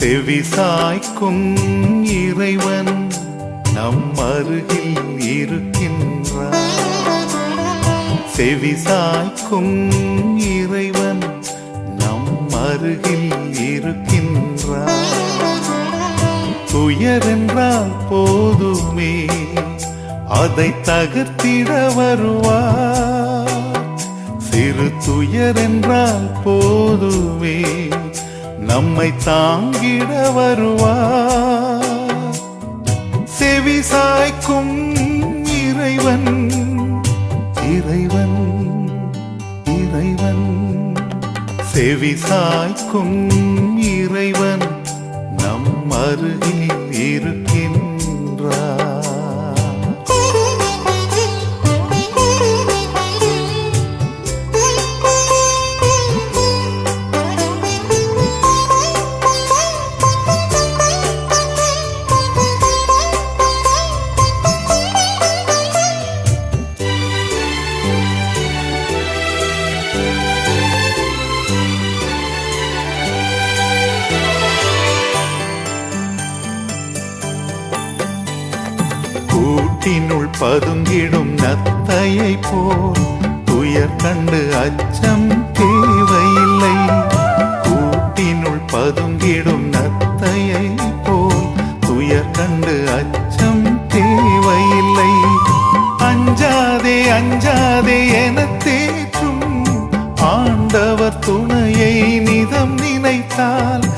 செவி சாய்க்கும் இறைவன் நம் அருகில் இருக்கின்றான் செவி சாய்க்கும் இறைவன் நம் அருகில் இருக்கின்றான் துயரென்றால் போதுமே அதை தகர்த்திட வருவார். சிறு துயரென்றால் போதுமே நம்மை தாங்கிட வருவார். செவி சாய்க்கும் இறைவன் இறைவன் இறைவன். செவி சாய்க்கும் இறைவன் நம் அருகில் இருக்கின்றார். கூட்டினுள் பதுங்கிடும் நத்தையை போல் துயர் கண்டு அச்சம் தேவையில்லை. கூட்டினுள் பதுங்கிடும் நத்தையை போல் துயர் கண்டு அச்சம் தேவையில்லை. அஞ்சாதே அஞ்சாதே என தேற்றும் ஆண்டவர் துணையை நிதம் நினைத்தால்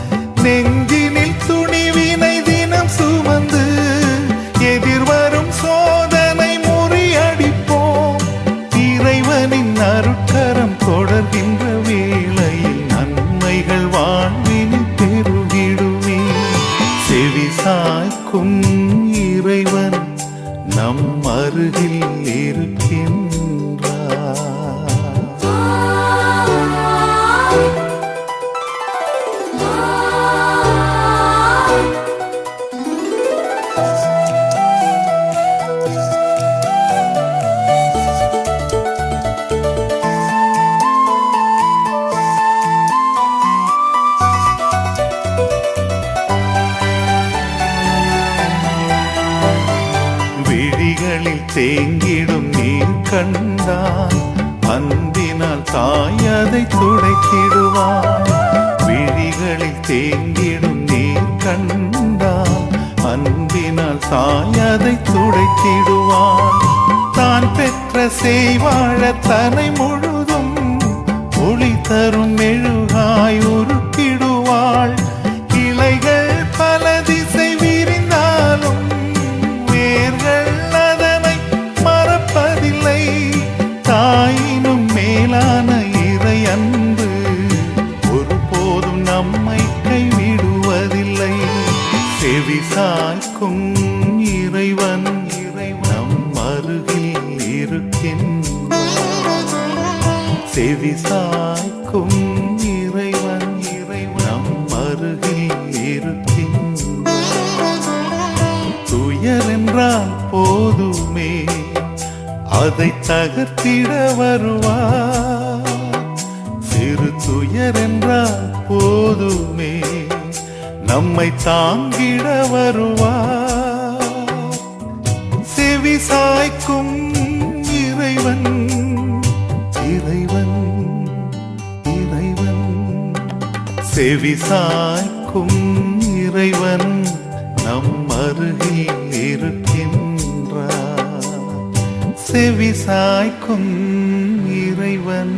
சாய்க்கும் இறைவன் நம் அருகில் இருக்கின்றார். தேங்கிடும் நீர் கண்டான் அந்தினால் தாயதை துடைத்திடுவான் விழிகளில் தேங்கிடும் நீர் கண்டான் அன்பினால் தாயதை துடைத்திடுவான் தான் பெற்ற செய்வாழ தனை முழுதும் ஒளி தரும் மெழுகாய் உருக்கிடுவாள். காக்கும் இறைவன் இறைவன் நம் அருகில் இருக்கின்றார் செவி சாய்க்கும் இறைவன் இறைவன் நம் அருகில் இருக்கின்றார் துயர் என்றால் போதுமே அதை தகர்த்திட வருவார் சிறு துயர் என்றால் போதுமே நம்மை தாங்கிட வருவார். செவி சாய்க்கும் இறைவன் இறைவன் இறைவன். செவி சாய்க்கும் இறைவன் நம் அருகில் இருக்கின்றார். செவி சாய்க்கும் இறைவன்